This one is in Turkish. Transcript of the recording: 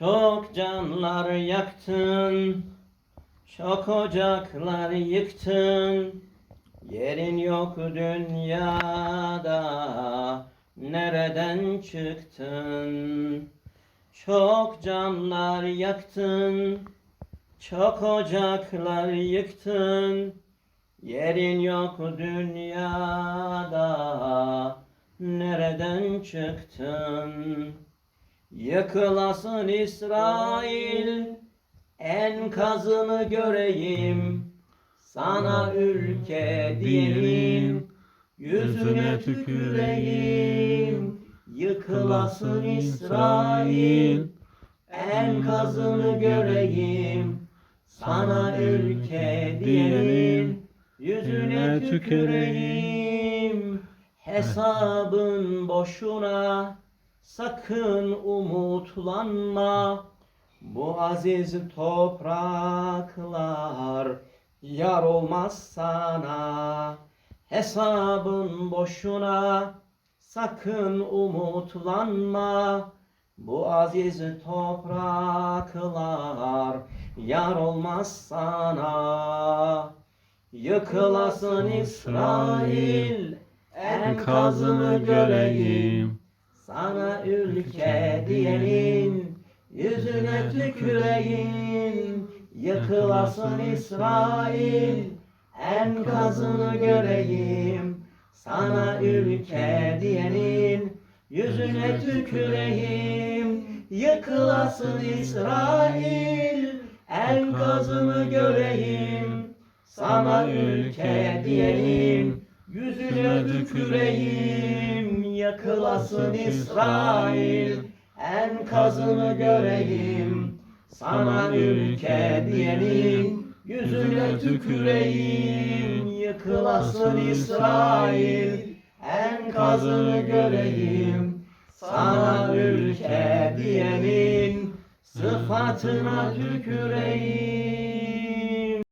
Çok canlar yaktın, çok ocaklar yıktın. Yerin yok dünyada, nereden çıktın? Çok canlar yaktın, çok ocaklar yıktın. Yerin yok dünyada, nereden çıktın? Yıkılasın İsrail, enkazını göreyim. Sana ülke diyelim, yüzüne tüküreyim. Yıkılasın İsrail, enkazını göreyim. Sana ülke diyelim, yüzüne tüküreyim. Hesabın boşuna, sakın umutlanma. Bu aziz topraklar yar olmaz sana. Hesabın boşuna, sakın umutlanma. Bu aziz topraklar yar olmaz sana. Yıkılasın İsrail, enkazını göreyim. Sana ülke diyenin yüzüne tüküreyim. Yıkılasın İsrail, enkazını göreyim. Sana ülke diyenin yüzüne tüküreyim. Yıkılasın İsrail, enkazını göreyim. Sana ülke diyenin yüzüne tüküreyim. Yakılasın İsrail, enkazını göreyim. Sana ülke diyenin yüzüne tüküreyim. Yıkılasın İsrail, enkazını göreyim. Sana ülke diyenin sıfatına tüküreyim.